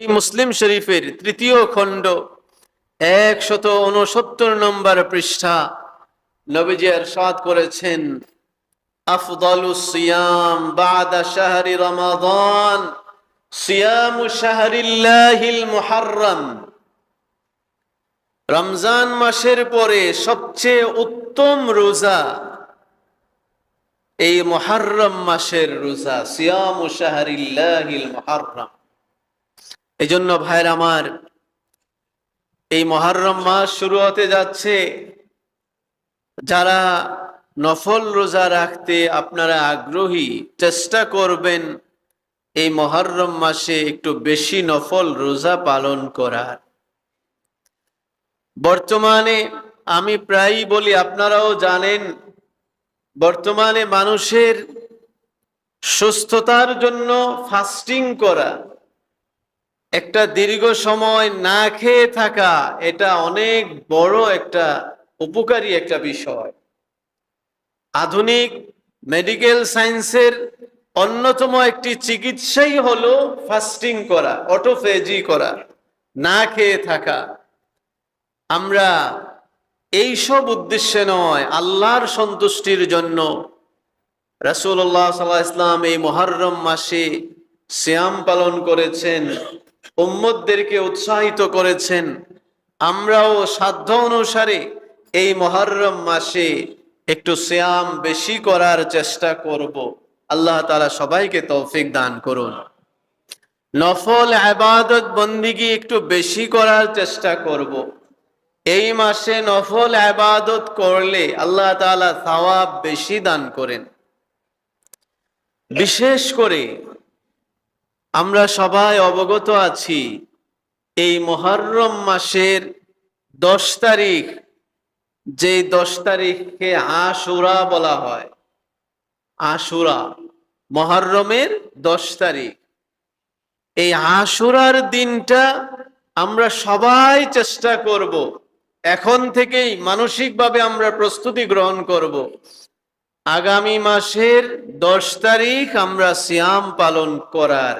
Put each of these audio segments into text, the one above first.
মুসলিম শরীফের তৃতীয় খণ্ড, একশত উনসত্তর নম্বর পৃষ্ঠা, নবীজি এরশাদ করেছেন, আফদালু সিয়াম বাদা শাহরি রমাদান, সিয়ামু শাহরিল্লাহিল মুহাররম। রমজান মাসের পরে সবচেয়ে উত্তম রোজা এই মুহাররম মাসের রোজা, সিয়ামু শাহরিল্লাহিল মুহাররম। এই জন্য ভাইর আমার, এই মহারম মাস শুরু হতে যাচ্ছে। যারা নফল রোজা রাখতে আপনারা আগ্রহী, চেষ্টা করবেন এই মহরম মাসে একটু বেশি নফল রোজা পালন করার। বর্তমানে আমি প্রায়ই বলি, আপনারাও জানেন, বর্তমানে মানুষের সুস্থতার জন্য ফাস্টিং করা একটা দীর্ঘ সময় না খেয়ে থাকা, এটা অনেক বড় একটা উপকারী একটা বিষয়। আধুনিক মেডিকেল সায়েন্সের অন্যতম একটি চিকিৎসাই হলো ফাস্টিং করা অটোফেজি করা, না খেয়ে থাকা। আমরা এই সব উদ্দেশ্যে নয়, আল্লাহর সন্তুষ্টির জন্য। রাসূলুল্লাহ সাল্লাহ ইসলাম এই মহরম মাসে শ্যাম পালন করেছেন। উম্মদদেরকে উৎসাহিত করেছেন। আমরাও সাধ্য অনুসারে এই মহরম মাসে একটু শ্যাম বেশি করার চেষ্টা করব। আল্লাহ তালা সবাইকে তৌফিক দান করুন। নফল আবাদত বন্দিগি একটু বেশি করার চেষ্টা করব। এই মাসে নফল আবাদত করলে আল্লাহ তালা সওয়াব বেশি দান করেন। বিশেষ করে আমরা সবাই অবগত আছি, এই মহরম মাসের দশ তারিখ, যে দশ তারিখকে আশুরা বলা হয়। আশুরা, মহরমের দশ তারিখ। এই আশুরার দিনটা আমরা সবাই চেষ্টা করব, এখন থেকেই মানসিকভাবে আমরা প্রস্তুতি গ্রহণ করব। আগামী মাসের দশ তারিখ আমরা সিয়াম পালন করার।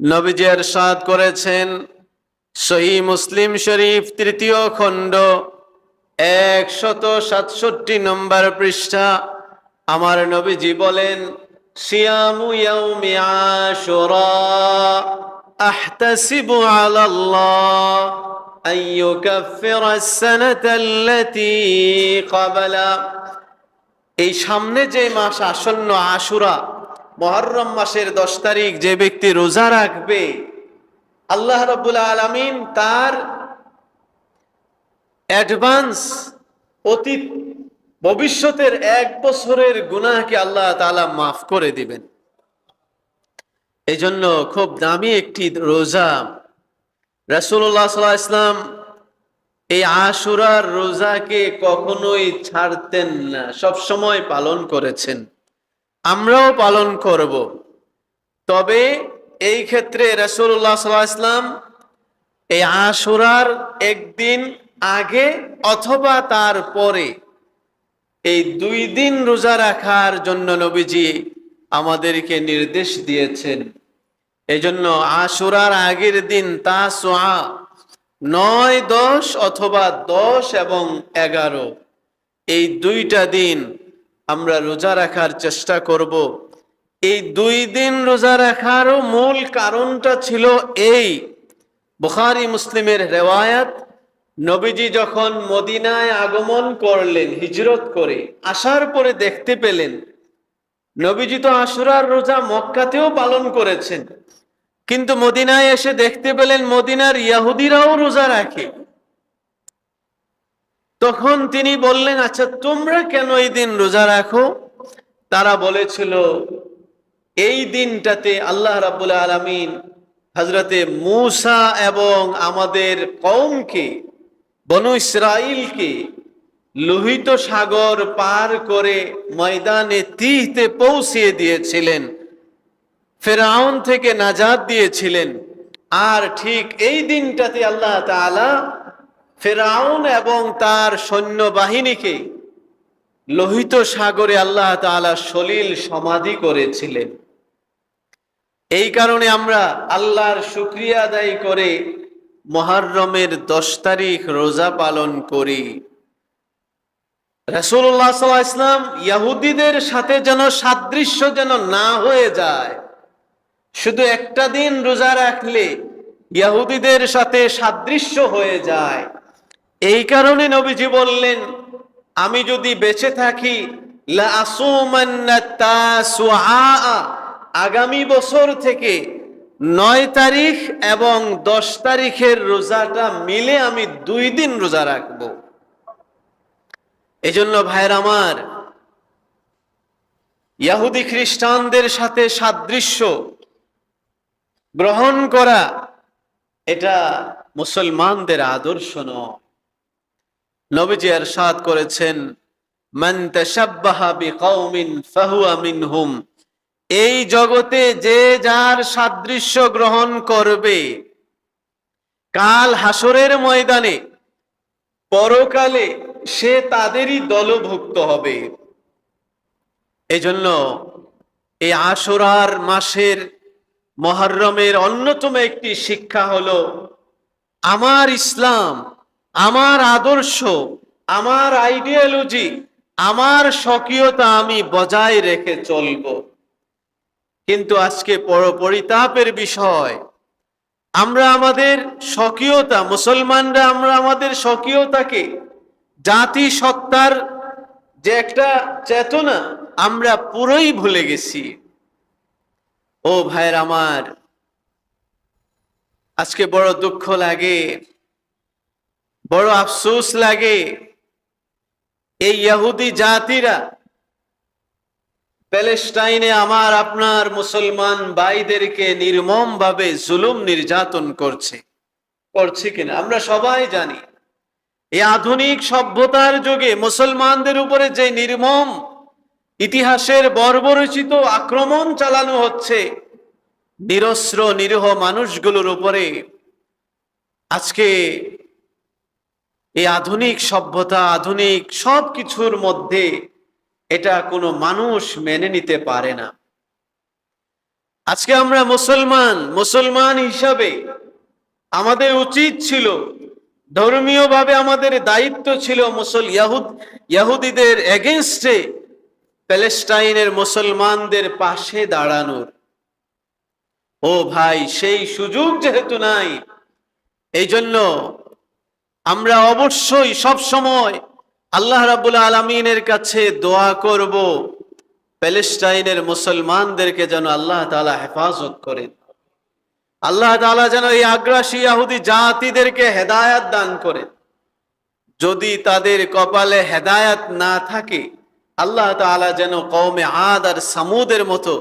নবীজি এরশাদ করেছেন সহি মুসলিম শরীফ তৃতীয় খণ্ড একশত সাতষট্টি নম্বর পৃষ্ঠা আমার নবীজি বলেন সিয়ামু ইয়াউমি আশুরা আহতাসিবু আলাল্লাহ أن يكفر السنة التي قبله এই সামনে যে মাস আসন্ন আশুরা মহরম মাসের দশ তারিখ যে ব্যক্তি রোজা রাখবে, আল্লাহ রবুল্লা আলমিন তার অ্যাডভান্স অতীত, ভবিষ্যতের এক বছরের গুনাহকে আল্লাহ তালা মাফ করে দিবেন। এই জন্য খুব দামি একটি রোজা। রাসুল্লাহ সাল্লাহ ইসলাম এই আশুরার রোজাকে কখনোই ছাড়তেন না সব সময় পালন করেছেন। আমরাও পালন করব। তবে এই ক্ষেত্রে রসুল্লাহ সাল্লাম এই আশুরার একদিন আগে অথবা তার পরে এই দুই দিন রোজা রাখার জন্য নবীজি আমাদেরকে নির্দেশ দিয়েছেন। এই জন্য আশুরার আগের দিন তা সোয়া নয়, দশ অথবা দশ এবং এগারো এই দুইটা দিন আমরা রোজা রাখার চেষ্টা করব। এই দুই দিন রোজা রাখারও মূল কারণটা ছিল এই। বুখারি মুসলিমের রেওয়ায়াত, নবীজি যখন মদিনায় আগমন করলেন, হিজরত করে আসার পরে দেখতে পেলেন, নবীজি তো আশুরার রোজা মক্কাতেও পালন করেছেন। কিন্তু মদিনায় এসে দেখতে পেলেন, মদিনার ইয়াহুদিরাও রোজা রাখে। তখন তিনি বললেন আচ্ছা তোমরা কেন এই দিন রোজা রাখো? তারা বলেছিল, এই দিনটাতে আল্লাহ রাবুল আলমিন হজরতে মূসা এবং আমাদের কৌমকে বনু ইসরাইলকে লোহিত সাগর পার করে ময়দানে তিহতে পৌঁছিয়ে দিয়েছিলেন। ফেরাউন থেকে নাজাদ দিয়েছিলেন। আর ঠিক এই দিনটাতে আল্লাহ তাআলা ফেরাউন এবং তার সৈন্য বাহিনীকে লোহিত সাগরে আল্লাহ তাআলা সলিল সমাধি করেছিলেন। এই কারণে আমরা আল্লাহর শুক্রিয়া আদায় করে মহারমের দশ তারিখ রোজা পালন করি। রসুল্লাহ ইসলাম ইয়াহুদিদের সাথে যেন সাদৃশ্য যেন না হয়ে যায়, শুধু একটা দিন রোজা রাখলে ইয়াহুদিদের সাথে সাদৃশ্য হয়ে যায়। এই কারণে নবীজি বললেন, আমি যদি বেঁচে থাকি আগামী বছর থেকে নয় তারিখ এবং দশ তারিখের রোজাটা মিলে আমি দুই দিন রোজা রাখব। এজন্য ভাইয়ের আমার, ইয়াহুদি খ্রিস্টানদের সাথে সাদৃশ্য গ্রহণ করা, এটা মুসলমানদের আদর্শ নয়। নবীজি এরশাদ করেছেন এই জগতে যে যার সাদৃশ্য গ্রহণ করবে, কাল হাসরের ময়দানে, পরকালে সে তাদেরই দলভুক্ত হবে। এজন্য এই আশুরার মাসের মহরমের অন্যতম একটি শিক্ষা হলো, আমার ইসলাম আমার আদর্শ, আমার আইডিয়োলজি আমার স্বকীয়তা আমি বজায় রেখে চলব। কিন্তু আজকে পর- পরিতাপের বিষয়, আমরা আমাদের স্বকীয়তা, মুসলমানরা আমরা আমাদের স্বকীয়তাকে জাতি সত্তার যে একটা চেতনা, আমরা পুরোই ভুলে গেছি। ও ভাইয়ের আমার, আজকে বড় দুঃখ লাগে। বড় আফসোস লাগে। এই ইহুদি জাতিরা প্যালেস্টাইনে আমার, আপনার মুসলমান ভাইদেরকে নির্মম ভাবে জুলুম নির্যাতন করছে। করছে কিনা? আমরা সবাই জানি। এই আধুনিক সভ্যতার যুগে মুসলমানদের উপরে যে নির্মম ইতিহাসের বর্বরচিত আক্রমণ চালানো হচ্ছে, নিরস্ত্র, নিরীহ মানুষগুলোর উপরে আজকে এই আধুনিক সভ্যতা, আধুনিক সব কিছুর মধ্যে এটা কোনো মানুষ মেনে নিতে পারে না। আজকে আমরা মুসলমান মুসলমান হিসাবে আমাদের উচিত ছিল, ধর্মীয়ভাবে আমাদের দায়িত্ব ছিল মুসল, ইয়াহুদ, ইয়াহুদিদের এগেনস্টে প্যালেস্টাইনের মুসলমানদের পাশে দাঁড়ানোর। ও ভাই, সেই সুযোগ যেহেতু নাই এই জন্য আমরা অবশ্যই সব সময় আল্লাহ রাবুল আলমিনের কাছে দোয়া করব। প্যালেস্টাইনের মুসলমানদেরকে যেন আল্লাহ তাআলা হেফাজত করেন। আল্লাহ তালা যেন এই আগ্রাসী ইয়াহুদি জাতিদেরকে হেদায়াত দান করেন। যদি তাদের কপালে হেদায়াত না থাকে, আল্লাহ তাআলা যেন কওমে আদ আর সামুদের মতো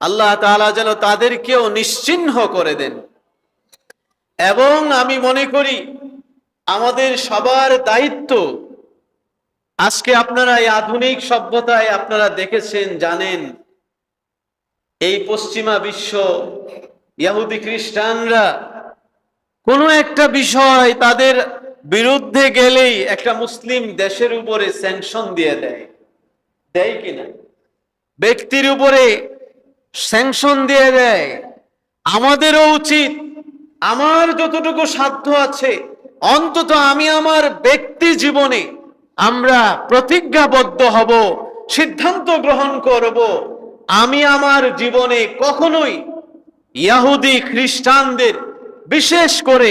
আল্লাহ তাআলা যেন তাদেরকেও নিশ্চিহ্ন করে দেন। এবং আমি মনে করি আমাদের সবার দায়িত্ব। আজকে আপনারা এই আধুনিক সভ্যতায় আপনারা দেখেছেন, জানেন, এই পশ্চিমা বিশ্ব ইয়াহুদি খ্রিস্টানরা কোনো একটা বিষয় তাদের বিরুদ্ধে গেলেই একটা মুসলিম দেশের উপরে স্যাংশন দিয়ে দেয়। দেয় কিনা ব্যক্তির উপরে স্যাংশন দিয়ে দেয়। আমাদেরও উচিত, আমার যতটুকু সাধ্য আছে অন্তত আমি আমার ব্যক্তি জীবনে আমরা প্রতিজ্ঞাবদ্ধ হব, সিদ্ধান্ত গ্রহণ করব। আমি আমার জীবনে কখনোই ইয়াহুদি খ্রিস্টানদের, বিশেষ করে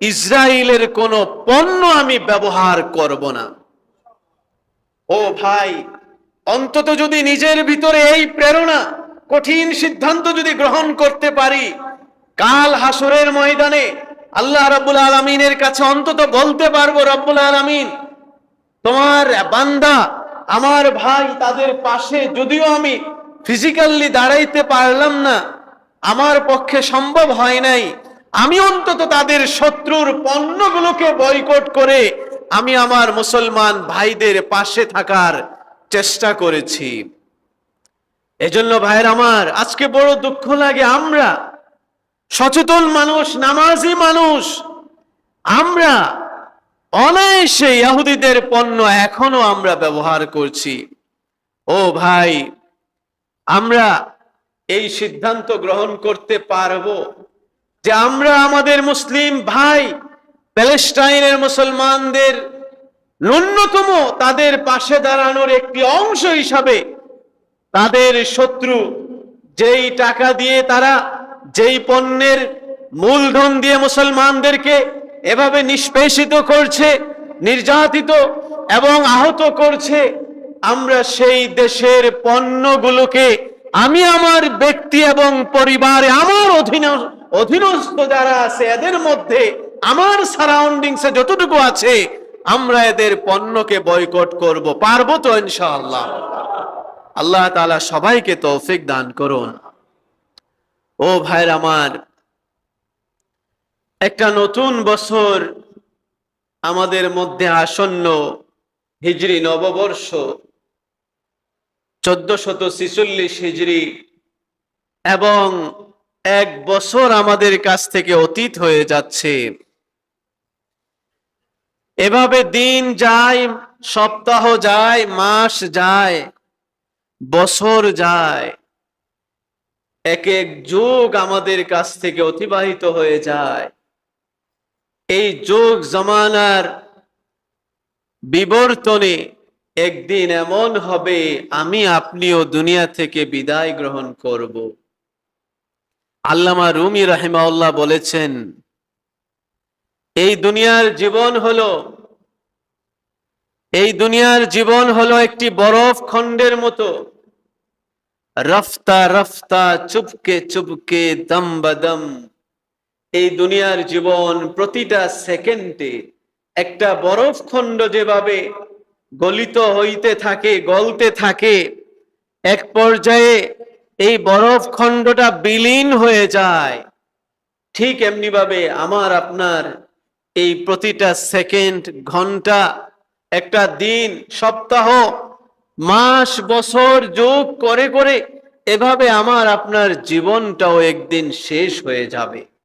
ইসরায়েলের কোনো পণ্য আমি ব্যবহার করব না। ও ভাই, অন্তত যদি নিজের ভিতরে এই প্রেরণা, কঠিন সিদ্ধান্ত যদি গ্রহণ করতে পারি, কাল হাসরের ময়দানে আল্লাহ রাব্বুল আলমিনের কাছে অন্তত বলতে পারব, রব্বুল আলমিন, তোমার বান্দা আমার ভাই তাদের পাশে যদিও আমি ফিজিক্যালি দাঁড়াইতে পারলাম না, আমার পক্ষে সম্ভব হয় নাই। আমি অন্তত তাদের শত্রুর পণ্যগুলোকে বয়কট করে আমি আমার মুসলমান ভাইদের পাশে থাকার চেষ্টা করেছি। এজন্য ভাইয়ের আমার, আজকে বড় দুঃখ লাগে আমরা সচেতন মানুষ, নামাজি মানুষ। আমরা অনায়াসে ইহুদিদের পণ্য এখনও আমরা ব্যবহার করছি। ও ভাই, আমরা এই সিদ্ধান্ত গ্রহণ করতে পারব যে আমরা আমাদের মুসলিম ভাই প্যালেস্টাইনের মুসলমানদের ন্যূনতম তাদের পাশে দাঁড়ানোর একটি অংশ হিসাবে তাদের শত্রু যেই টাকা দিয়ে তারা যেই পণ্যের মূলধন দিয়ে মুসলমানদেরকে এভাবে নিষ্পেষিত করছে, নির্যাতিত এবং আহত করছে, আমরা সেই দেশের পণ্যগুলোকে আমি আমার ব্যক্তি এবং পরিবারে আমার অধীন অধীনস্থ যারা আছে, এদের মধ্যে আমার সারাউন্ডিংসে যতটুকু আছে, আমরা এদের পণ্যকে বয়কট করব, পারব তো ইনশাআল্লাহ। আল্লাহ তাআলা সবাইকে তৌফিক দান করুন। ও ভাইর আমার, একটা নতুন বছর আমাদের মধ্যে আসন্ন হিজরি নববর্ষ চোদ্দ শত ছিচল্লিশ হিজরি, এবং এক বছর আমাদের কাছ থেকে অতীত হয়ে যাচ্ছে। এভাবে দিন যায়, সপ্তাহ যায়, মাস যায়, বছর যায়। এক এক যুগ আমাদের কাছ থেকে অতিবাহিত হয়ে যায়। এই যুগ জমানার বিবর্তনে একদিন এমন হবে, আমি আপনিও দুনিয়া থেকে বিদায় গ্রহণ করব। আল্লামা রুমি রাহিমাউল্লাহ বলেছেন, এই দুনিয়ার জীবন হলো, এই দুনিয়ার জীবন হলো একটি বরফ খণ্ডের মতো। রফতা রফতা, চুপকে চুপকে, দম বদম। এই দুনিয়ার জীবন প্রতিটা সেকেন্ডে একটা বরফ খণ্ড যেভাবে গলিত হইতে থাকে, গলতে থাকে, এক পর্যায়ে এই বরফ খণ্ডটা বিলীন হয়ে যায়। ঠিক এমনি ভাবে আমার, আপনার এই প্রতিটা সেকেন্ড, ঘণ্টা, একটা দিন, সপ্তাহ মাস বছর যোগ করে করে এভাবে আমার আপনার জীবনটাও একদিন শেষ হয়ে যাবে।